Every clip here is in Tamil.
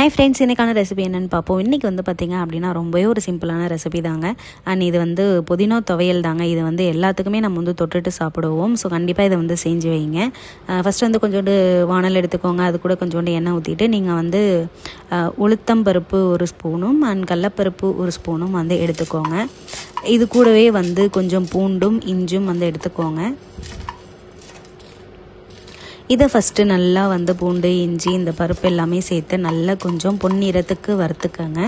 ஹாய் ஃப்ரெண்ட்ஸ் இன்றைக்கான ரெசிபி என்னென்னு பார்ப்போம். இன்றைக்கி வந்து பார்த்திங்க அப்படின்னா ரொம்பவே ஒரு சிம்பிளான ரெசிபி தாங்க. அண்ட் இது வந்து புதினா துவையல் தாங்க. இது வந்து எல்லாத்துக்குமே நம்ம வந்து தொட்டுட்டு சாப்பிடுவோம். ஸோ கண்டிப்பாக இதை வந்து செஞ்சு வைங்க. ஃபஸ்ட்டு வந்து கொஞ்சோண்டு வானல் எடுத்துக்கோங்க. அது கூட கொஞ்சோண்டு எண்ணெய் ஊற்றிட்டு நீங்கள் வந்து உளுத்தம் பருப்பு ஒரு ஸ்பூனும் அண்ட் கடலப்பருப்பு ஒரு ஸ்பூனும் வந்து எடுத்துக்கோங்க. இது கூடவே வந்து கொஞ்சம் பூண்டும் இஞ்சும் வந்து எடுத்துக்கோங்க. இதை ஃபஸ்ட்டு நல்லா வந்து பூண்டு இஞ்சி இந்த பருப்பு எல்லாமே சேர்த்து நல்லா கொஞ்சம் பொன்னிறத்துக்கு வறுத்துக்கோங்க.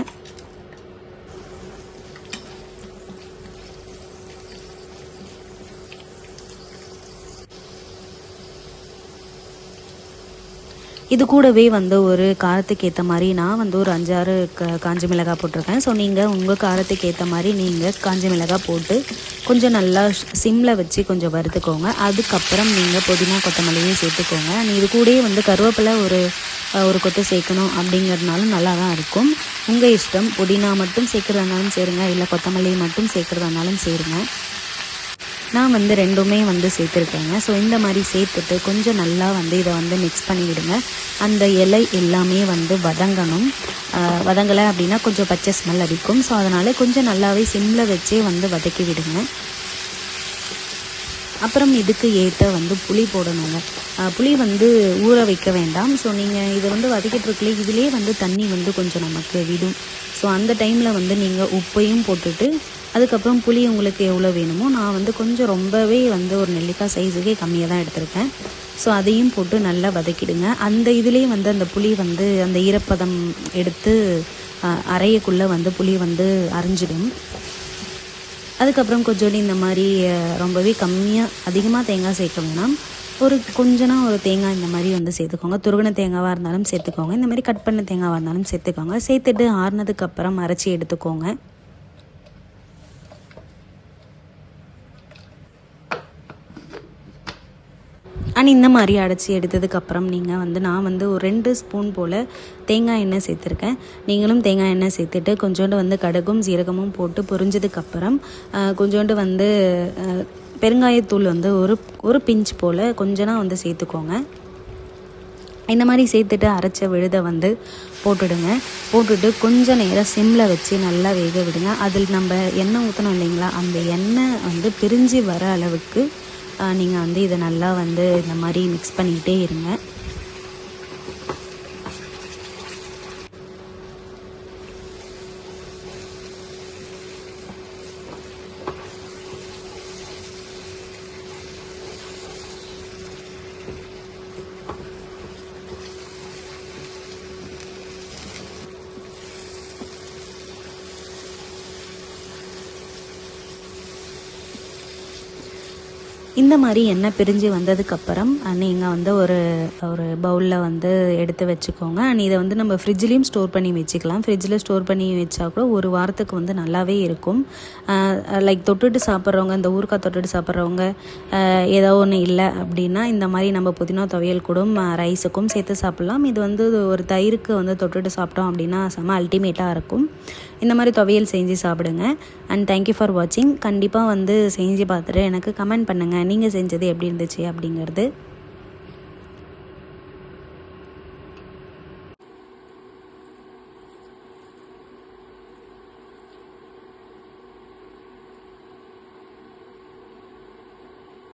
இது கூடவே வந்து ஒரு காரத்துக்கு ஏற்ற மாதிரி நான் வந்து ஒரு அஞ்சாறு க காஞ்சி மிளகாய் போட்டிருக்கேன். ஸோ நீங்கள் உங்கள் காரத்துக்கு ஏற்ற மாதிரி நீங்கள் காஞ்சி மிளகாய் போட்டு கொஞ்சம் நல்லா சிம்மில் வச்சு கொஞ்சம் வறுத்துக்கோங்க. அதுக்கப்புறம் நீங்கள் புதினா கொத்தமல்லியும் சேர்த்துக்கோங்க. and இது கூடயே வந்து கருவேப்பிலை ஒரு ஒரு கொத்து சேர்க்கணும் அப்படிங்கிறதுனாலும் நல்லா தான் இருக்கும். உங்கள் இஷ்டம். புதினா மட்டும் சேர்க்குறதுனாலும் சேருங்க. இல்லை கொத்தமல்லி மட்டும் சேர்க்குறதுனாலும் சேருங்க. நான் வந்து ரெண்டுமே வந்து சேர்த்துருக்கேங்க. ஸோ இந்த மாதிரி சேர்த்துட்டு கொஞ்சம் நல்லா வந்து இதை வந்து மிக்ஸ் பண்ணிவிடுங்க. அந்த இலை எல்லாமே வந்து வதங்கணும். வதங்கலை அப்படின்னா கொஞ்சம் பச்சை ஸ்மெல் அடிக்கும். ஸோ அதனால் கொஞ்சம் நல்லாவே சிம்மில் வச்சே வந்து வதக்கி விடுங்க. அப்புறம் இதுக்கு ஏற்ற வந்து புளி போடணுங்க. புளி வந்து ஊற வைக்க வேண்டாம். ஸோ நீங்கள் இதை வந்து வதக்கிட்டு இருக்கல இதிலே வந்து தண்ணி வந்து கொஞ்சம் நமக்கு விடும். ஸோ அந்த டைமில் வந்து நீங்கள் உப்பையும் போட்டுட்டு அதுக்கப்புறம் புளி உங்களுக்கு எவ்வளோ வேணுமோ நான் வந்து கொஞ்சம் ரொம்பவே வந்து ஒரு நெல்லிக்காய் சைஸுக்கே கம்மியாக தான் எடுத்திருக்கேன். ஸோ அதையும் போட்டு நல்லா வதக்கிடுங்க. அந்த இதுலேயே வந்து அந்த புளி வந்து அந்த ஈரப்பதம் எடுத்து அரையக்குள்ளே வந்து புளி வந்து அரைஞ்சிடும். அதுக்கப்புறம் கொஞ்சோண்டு இந்த மாதிரி ரொம்பவே கம்மியாக அதிகமாக தேங்காய் சேர்க்க வேணாம். ஒரு கொஞ்சனா ஒரு தேங்காய் இந்த மாதிரி வந்து சேர்த்துக்கோங்க. துருகின தேங்காவாக இருந்தாலும் சேர்த்துக்கோங்க. இந்த மாதிரி கட் பண்ண தேங்காவாக இருந்தாலும் சேர்த்துக்கோங்க. சேர்த்துட்டு ஆறுனதுக்கப்புறம் அரைச்சி எடுத்துக்கோங்க. அண்ட் இந்த மாதிரி அடைச்சி எடுத்ததுக்கப்புறம் நீங்கள் வந்து நான் வந்து ஒரு ரெண்டு ஸ்பூன் போல் தேங்காய் எண்ணெய் சேர்த்துருக்கேன். நீங்களும் தேங்காய் எண்ணெய் சேர்த்துட்டு கொஞ்சோண்டு வந்து கடுகும் சீரகமும் போட்டு பொரிஞ்சதுக்கப்புறம் கொஞ்சோண்டு வந்து பெருங்காயத்தூள் வந்து ஒரு ஒரு பிஞ்ச் போல் கொஞ்சனா வந்து சேர்த்துக்கோங்க. இந்த மாதிரி சேர்த்துட்டு அரைச்ச விழுதை வந்து போட்டுடுங்க. போட்டுட்டு கொஞ்சம் நேரம் சிம்மில் வச்சு நல்லா வேக விடுங்க. அதில் நம்ம எண்ணெய் ஊற்றணும் இல்லைங்களா? அந்த எண்ணெய் வந்து பிரிஞ்சு வர அளவுக்கு நீங்கள் வந்து இதை நல்லா வந்து இந்த மாதிரி மிக்ஸ் பண்ணிக்கிட்டே இருங்க. இந்த மாதிரி எண்ணெய் பிரிஞ்சு வந்ததுக்கப்புறம் நீங்கள் வந்து ஒரு ஒரு பவுலில் வந்து எடுத்து வச்சுக்கோங்க. அண்ட் இதை வந்து நம்ம ஃப்ரிட்ஜ்லேயும் ஸ்டோர் பண்ணி வச்சுக்கலாம். ஃப்ரிட்ஜில் ஸ்டோர் பண்ணி வச்சா கூட ஒரு வாரத்துக்கு வந்து நல்லாவே இருக்கும். லைக் தொட்டுட்டு சாப்பிட்றவங்க இந்த ஊறுகாய் தொட்டுட்டு சாப்பிட்றவங்க ஏதோ ஒன்று இல்லை அப்படின்னா இந்த மாதிரி நம்ம புதினா துவையல் கூட ரைஸுக்கும் சேர்த்து சாப்பிட்லாம். இது வந்து ஒரு தயிருக்கு வந்து தொட்டுட்டு சாப்பிட்டோம் அப்படின்னா செம அல்டிமேட்டாக இருக்கும். இந்த மாதிரி துவையல் செஞ்சு சாப்பிடுங்க. அண்ட் தேங்க்யூ ஃபார் வாட்சிங் கண்டிப்பாக வந்து செஞ்சு பார்த்துட்டு எனக்கு கமெண்ட் பண்ணுங்கள் நீங்கள் செஞ்சது எப்படி இருந்துச்சு அப்படிங்கிறது